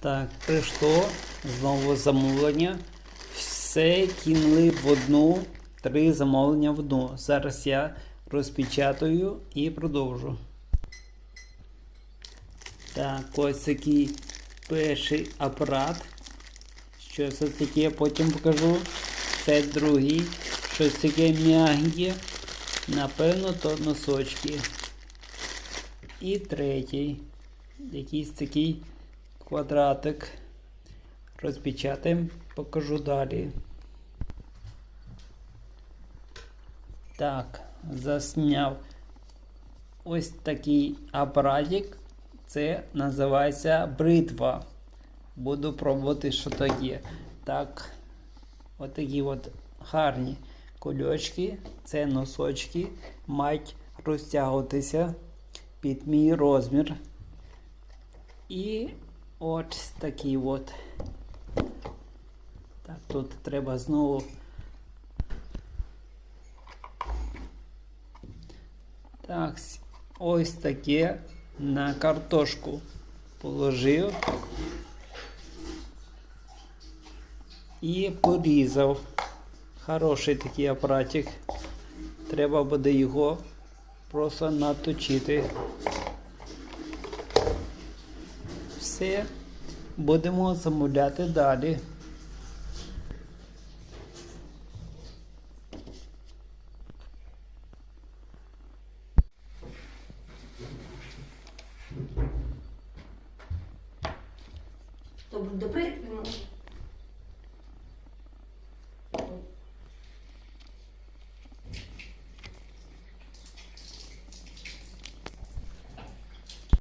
Так, прийшло знову замовлення. Все кинули в одну, три замовлення в одну. Зараз я розпечатаю і продовжу. Так, ось такий перший апарат. Що це таке, потім покажу. Це другий. Щось таке м'ягеньке. Напевно, то носочки. І третій. Якийсь такий квадратик. Розпечатаємо, покажу далі. Так, засняв ось такий апаратик. Це називається бритва. Буду пробувати, що таке. Так, отакі от гарні кульочки. Це носочки. Мають розтягуватися під мій розмір. І ось такий от. Так, тут треба знову. Так, ось таке на картошку положив і порізав. Хороший такий апаратик. Треба буде його просто наточити. Все, будемо замовляти далі.